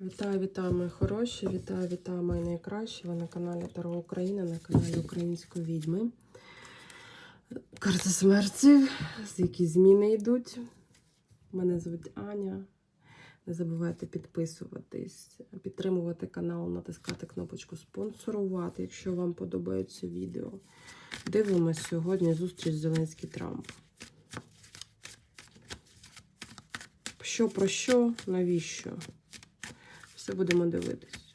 Вітаю, вітаю, мої хороші! Вітаю, вітаю, мої найкращі! Ви на каналі Таро Україна, на каналі Української відьми. Карта смерті, які зміни йдуть. Мене звуть Аня. Не забувайте підписуватись, підтримувати канал, натискати кнопочку спонсорувати, якщо вам подобаються відео. Дивимось сьогодні зустріч Зеленський Трамп. Що про що, навіщо? Все будемо дивитись.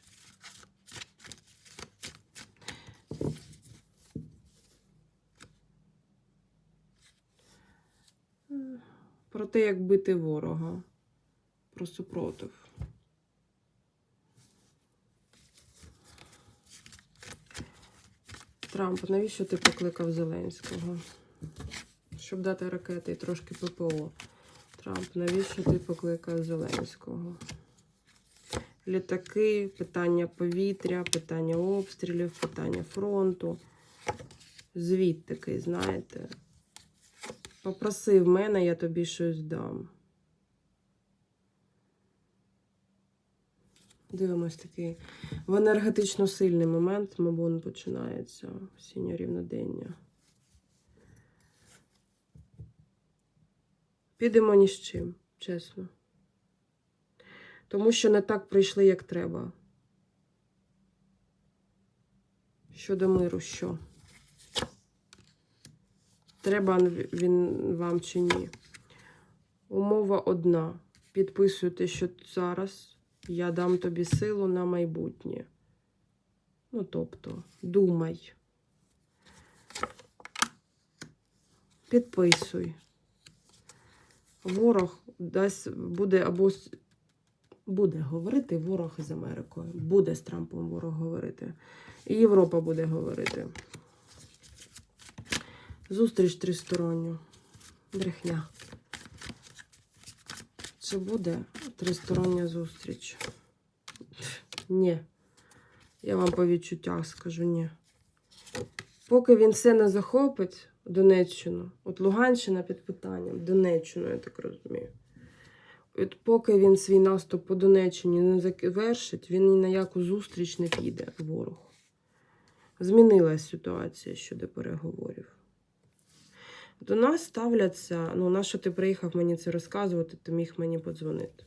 Про те, як бити ворога. Про супротив. Трамп, навіщо ти покликав Зеленського? Щоб дати ракети і трошки ППО. Трамп, навіщо ти покликав Зеленського? Літаки, питання повітря, питання обстрілів, питання фронту. Звіт такий, знаєте. Попросив мене, я тобі щось дам. Дивимось такий в енергетично сильний момент, мабуть, починається осіннє рівнодення. Підемо ні з чим, чесно. Тому що не так прийшли, як треба. Щодо миру, що? Треба він вам чи ні? Умова одна. Підписуйте, що зараз я дам тобі силу на майбутнє. Ну, тобто, думай. Підписуй. Ворог дасть буде або буде говорити ворог з Америкою. Буде з Трампом ворог говорити. І Європа буде говорити. Зустріч тристоронню. Брехня. Чи буде тристороння зустріч? Ні. Я вам по відчуттях скажу ні. Поки він все не захопить Донеччину, от Луганщина під питанням, Донеччину, я так розумію. От поки він свій наступ по Донеччині не завершить, він ні на яку зустріч не піде ворог. Змінилась ситуація щодо переговорів. До нас ставляться, ну, на що ти приїхав мені це розказувати, ти міг мені подзвонити.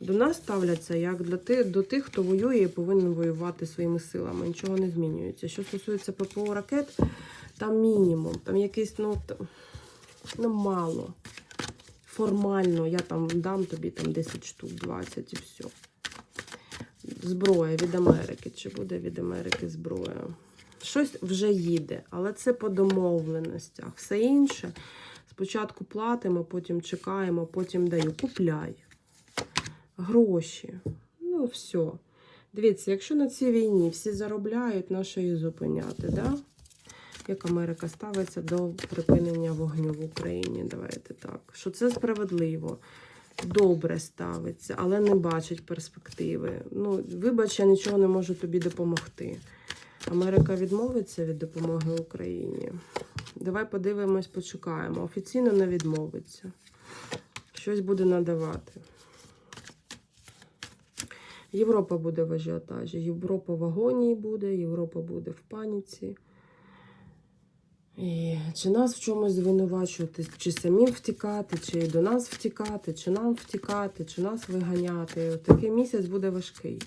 До нас ставляться як для ти, до тих, хто воює і повинен воювати своїми силами. Нічого не змінюється. Що стосується ППО ракет, там мінімум, там якийсь, ну, ну мало формально я там дам тобі там 10 штук, 20 і все. Зброя від Америки. Чи буде від Америки зброя? Щось вже їде, але це по домовленостях. Все інше. Спочатку платимо, потім чекаємо, потім даю. Купляй. Гроші. Ну, все. Дивіться, якщо на цій війні всі заробляють, на що її зупиняти, да? Як Америка ставиться до припинення вогню в Україні. Давайте так. Що це справедливо, добре ставиться, але не бачить перспективи. Ну, вибач, я нічого не можу тобі допомогти. Америка відмовиться від допомоги Україні. Давай подивимось, почекаємо. Офіційно не відмовиться. Щось буде надавати. Європа буде в ажіотажі, Європа в агонії буде, Європа буде в паніці. І Чи нас в чомусь звинувачувати, чи самим втікати, чи до нас втікати, чи нам втікати, чи нас виганяти. От такий місяць буде важкий.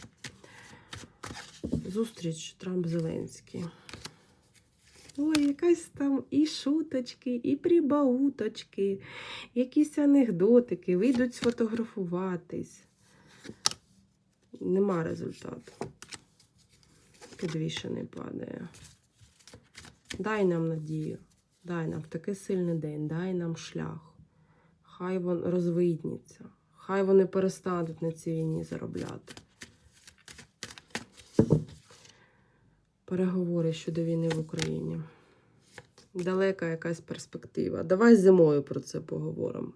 Зустріч Трамп-Зеленський. Ой, якась там і шуточки, і прибауточки, якісь анекдотики, вийдуть сфотографуватись. Нема результату. Підвішений падає. Дай нам надію, дай нам в такий сильний день, дай нам шлях. Хай він розвидніться, хай вони перестануть на цій війні заробляти. Переговори щодо війни в Україні. Далека якась перспектива. Давай зимою про це поговоримо.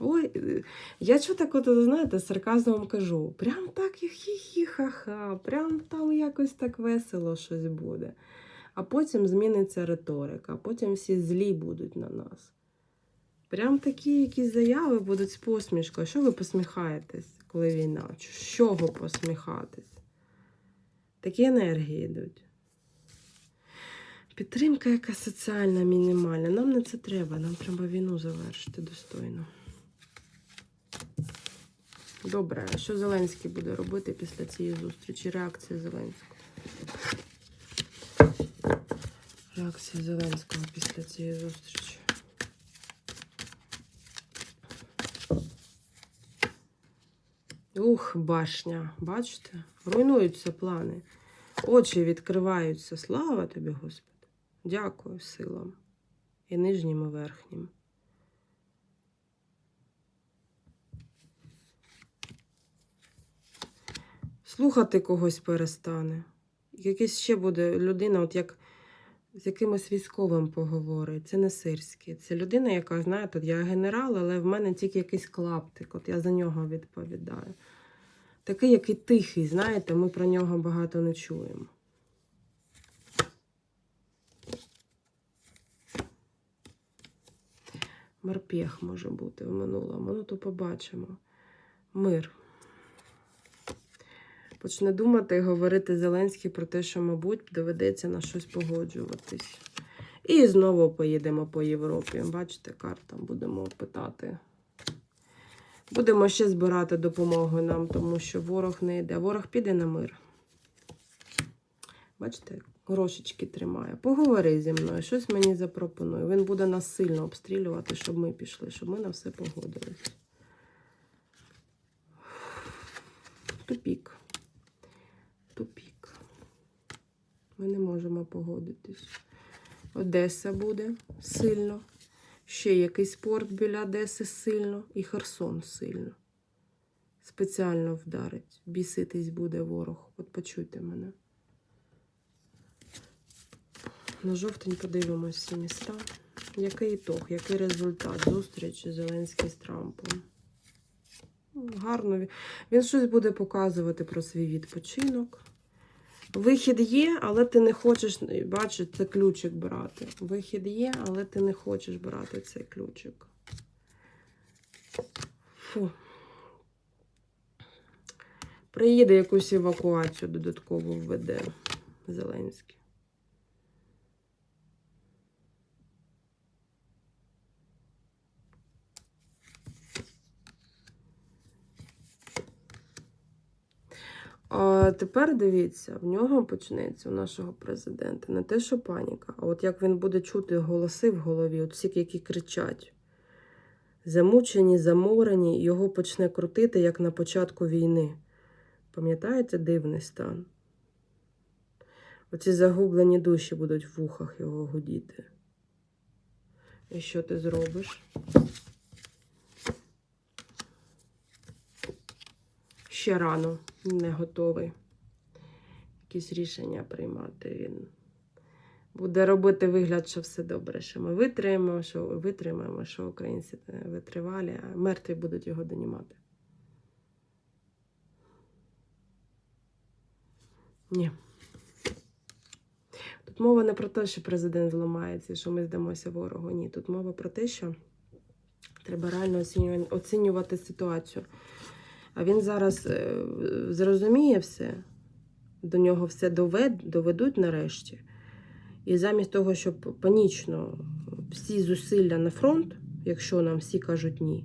Ой, я що так, от, знаєте, сарказмом кажу. Прям так хі-хі-ха-ха, прям там якось так весело щось буде. А потім зміниться риторика, а потім всі злі будуть на нас. Прям такі якісь заяви будуть з посмішкою. Що ви посміхаєтесь, коли війна? З чого посміхатись? Такі енергії йдуть. Підтримка яка соціальна, мінімальна. Нам не це треба, нам треба війну завершити достойно. Добре, а що Зеленський буде робити після цієї зустрічі? Реакція Зеленського. Реакція Зеленського після цієї зустрічі. Ух, башня, бачите? Руйнуються плани. Очі відкриваються. Слава тобі, Господи. Дякую силам. І нижнім, і верхнім. Слухати когось перестане. Якийсь ще буде людина, от як з якимось військовим поговорить. Це не сирський. Це людина, яка, знаєте, я генерал, але в мене тільки якийсь клаптик. От я за нього відповідаю. Такий, який тихий, знаєте, ми про нього багато не чуємо. Морпех може бути в минулому. Ну, то побачимо. Мир. Почне думати і говорити Зеленський про те, що, мабуть, доведеться на щось погоджуватись. І знову поїдемо по Європі. Бачите, карта будемо питати. Будемо ще збирати допомогу нам, тому що ворог не йде. Ворог піде на мир. Бачите, грошечки тримає. Поговори зі мною, щось мені запропонує. Він буде нас сильно обстрілювати, щоб ми пішли, щоб ми на все погодились. Тупік. Ми не можемо погодитись. Одеса буде сильно. Ще якийсь порт біля Одеси сильно. І Херсон сильно. Спеціально вдарить. Біситись буде ворог. От почуйте мене. На жовтень подивимось всі міста. Який ітог, який результат зустрічі Зеленський з Трампом? Ну, Гарно. він- Він щось буде показувати про свій відпочинок. Вихід є, але ти не хочеш, бачиш, це ключик брати. Вихід є, але ти не хочеш брати цей ключик. Фу. Приїде якусь евакуацію додатково введе Зеленський. А тепер дивіться, в нього почнеться у нашого президента не те, що паніка, а от як він буде чути голоси в голові, от всі, які кричать. Замучені, заморені, його почне крутити, як на початку війни. Пам'ятаєте дивний стан? Оці загублені душі будуть в вухах його гудіти. І що ти зробиш? Ще рано, не готовий. Якісь рішення приймати він. Буде робити вигляд, що все добре, що ми витримаємо, що витримаємо, що українці витривалі, а мертві будуть його донімати. Ні. Тут мова не про те, що президент зламається, що ми здамося ворогу. Ні. Тут мова про те, що треба реально оцінювати ситуацію. А він зараз е, зрозуміє все, до нього все довед, доведуть нарешті. І замість того, щоб панічно всі зусилля на фронт, якщо нам всі кажуть ні.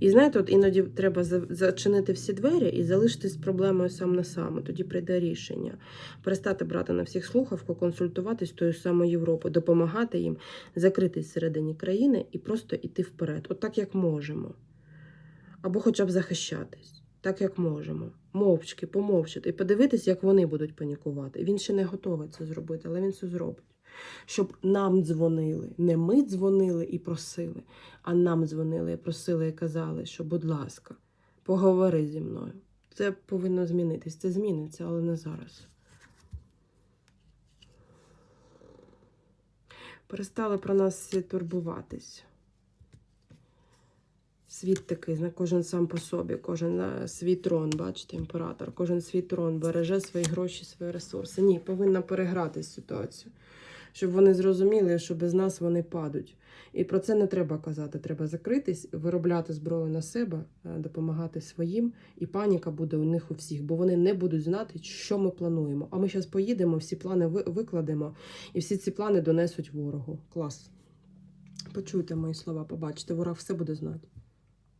І знаєте, от іноді треба зачинити всі двері і залишитись з проблемою сам на сам. Тоді прийде рішення. Перестати брати на всіх слухавку, консультуватись з тою самою Європою, допомагати їм закритись всередині країни і просто йти вперед, от так як можемо. Або хоча б захищатись, так як можемо. Мовчки, помовчати і подивитись, як вони будуть панікувати. Він ще не готовий це зробити, але він це зробить. Щоб нам дзвонили. Не ми дзвонили і просили, а нам дзвонили і просили і казали, що, будь ласка, поговори зі мною. Це повинно змінитись. Це зміниться, але не зараз. Перестали про нас всі турбуватись. Світ такий, кожен сам по собі, кожен свій трон, бачите, імператор, кожен свій трон береже свої гроші, свої ресурси. Ні, повинна переграти ситуацію. щоб вони зрозуміли, що без нас вони падуть. І про це не треба казати. Треба закритись, виробляти зброю на себе, е, допомагати своїм, і паніка буде у них у всіх, бо вони не будуть знати, що ми плануємо. А ми зараз поїдемо, всі плани викладемо, і всі ці плани донесуть ворогу. Клас. Почуйте мої слова, побачите, ворог все буде знати.